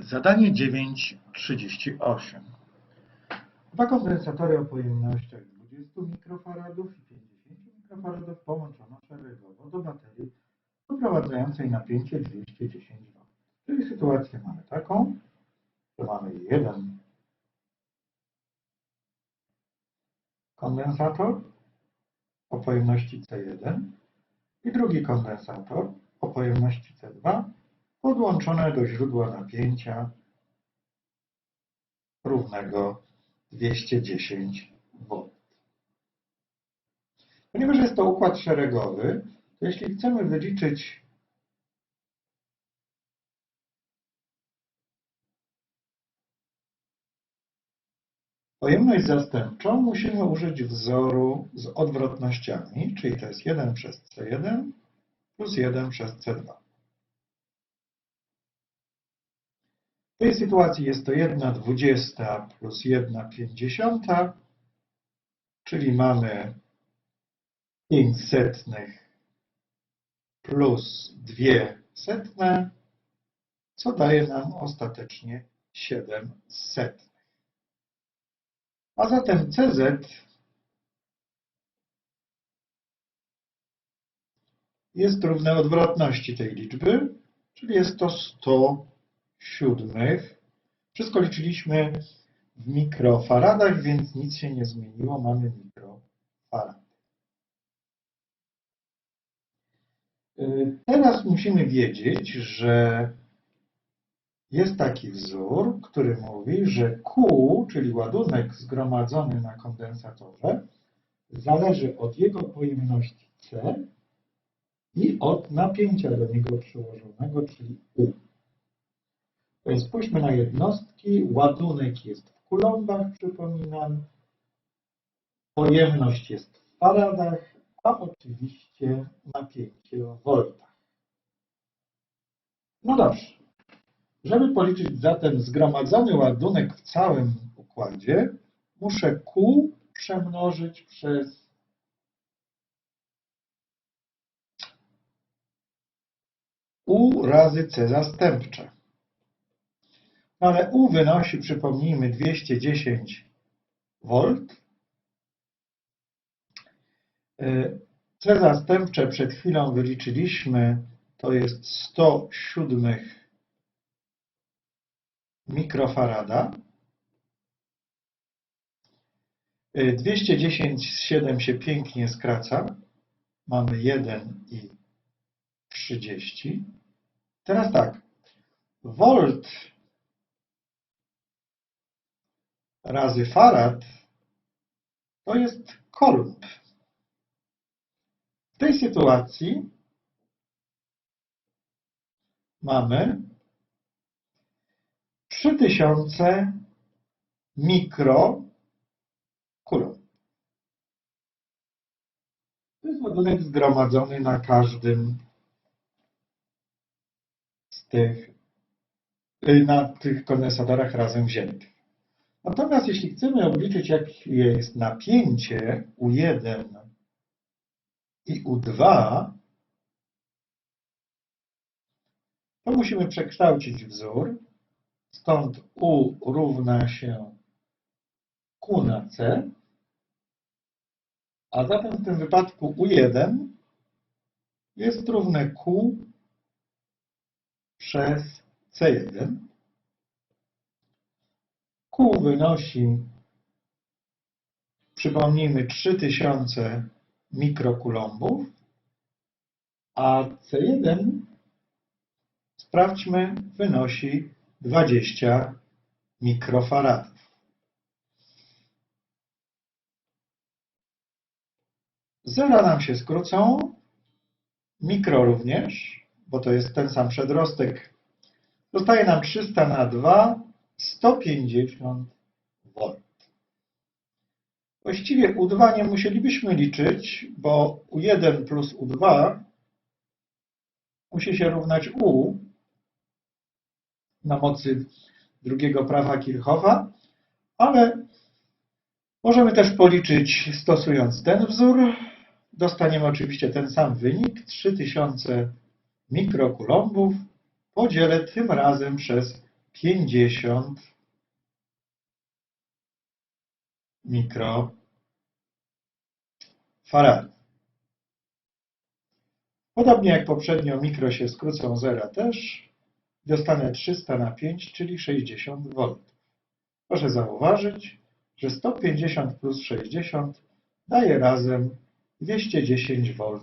Zadanie 9.38. Dwa kondensatory o pojemnościach 20 mikrofaradów i 50 mikrofaradów połączono szeregowo do baterii doprowadzającej napięcie 210 V. Czyli sytuację mamy taką, że mamy jeden kondensator o pojemności C1 i drugi kondensator o pojemności C2 podłączone do źródła napięcia równego 210 V. Ponieważ jest to układ szeregowy, to jeśli chcemy wyliczyć pojemność zastępczą, musimy użyć wzoru z odwrotnościami, czyli to jest 1 przez C1 plus 1 przez C2. W tej sytuacji jest to 1 dwudziesta plus 1 pięćdziesiąta, czyli mamy 5 setnych plus 2 setne, co daje nam ostatecznie 7 setnych. A zatem CZ jest równe odwrotności tej liczby, czyli jest to 100 siódmych. Wszystko liczyliśmy w mikrofaradach, więc nic się nie zmieniło. Mamy mikrofarad. Y, Teraz musimy wiedzieć, że jest taki wzór, który mówi, że Q, czyli ładunek zgromadzony na kondensatorze, zależy od jego pojemności C i od napięcia do niego przyłożonego, czyli U. Spójrzmy na jednostki. Ładunek jest w kulombach, przypominam. Pojemność jest w faradach, a oczywiście napięcie w voltach. No dobrze. Żeby policzyć zatem zgromadzony ładunek w całym układzie, muszę Q przemnożyć przez U razy C zastępcze. Ale U wynosi, przypomnijmy, 210 V. C zastępcze przed chwilą wyliczyliśmy, to jest 100 siódmych mikrofarada. 210 z 7 się pięknie skraca. Mamy 1 i 30. Teraz tak. Volt razy farad to jest kolumb. W tej sytuacji mamy 3000 mikrokulomb. To jest ładunek zgromadzony na każdym z tych, na tych kondensatorach razem wziętych. Natomiast jeśli chcemy obliczyć, jakie jest napięcie U1 i U2, to musimy przekształcić wzór. Stąd U równa się Q na C, a zatem w tym wypadku U1 jest równe Q przez C1. Q wynosi, przypomnijmy, 3000 mikrokulombów, a C1, sprawdźmy, wynosi 20 mikrofaradów. Zera nam się skrócą, mikro również, bo to jest ten sam przedrostek. Zostaje nam 300 na 2, 150 V. Właściwie U2 nie musielibyśmy liczyć, bo U1 plus U2 musi się równać U na mocy drugiego prawa Kirchhoffa, ale możemy też policzyć stosując ten wzór. Dostaniemy oczywiście ten sam wynik, 3000 mikrokulombów, podzielę tym razem przez 50 mikrofarad. Podobnie jak poprzednio mikro się skrócą zera też, dostanę 300 na 5, czyli 60 V. Proszę zauważyć, że 150 plus 60 daje razem 210 V